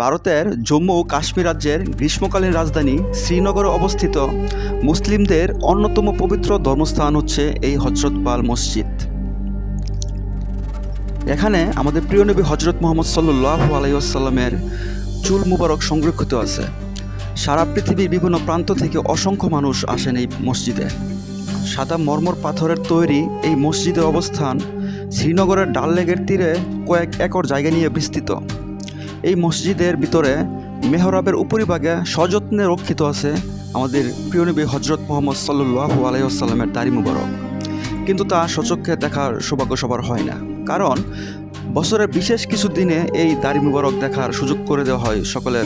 ভারতের জম্মু ও কাশ্মীর রাজ্যের গ্রীষ্মকালীন রাজধানী শ্রীনগরে অবস্থিত। মুসলিমদের অন্যতম পবিত্র ধর্মস্থান হচ্ছে এই হজরত পাল মসজিদ। এখানে আমাদের প্রিয় নবী হজরত মোহাম্মদ সাল্লাহ আলাইসাল্লামের চুল মুবারক সংরক্ষিত আছে। সারা পৃথিবীর বিভিন্ন প্রান্ত থেকে অসংখ্য মানুষ আসেন এই মসজিদে। সাদা মর্মর পাথরের তৈরি এই মসজিদের অবস্থান শ্রীনগরের ডাল লেকের তীরে কয়েক একর জায়গা নিয়ে বিস্তৃত। এই মসজিদের ভিতরে মেহরাবের উপরিভাগে সযত্নে রক্ষিত আছে আমাদের প্রিয় নবী হজরত মোহাম্মদ সাল্লু আলাইসাল্লামের দারি মুবারক। কিন্তু তা সচক্ষে দেখার সৌভাগ্য সবার হয় না। কারণ বছরের বিশেষ কিছু দিনে এই দারি মুবারক দেখার সুযোগ করে দেওয়া হয় সকলের।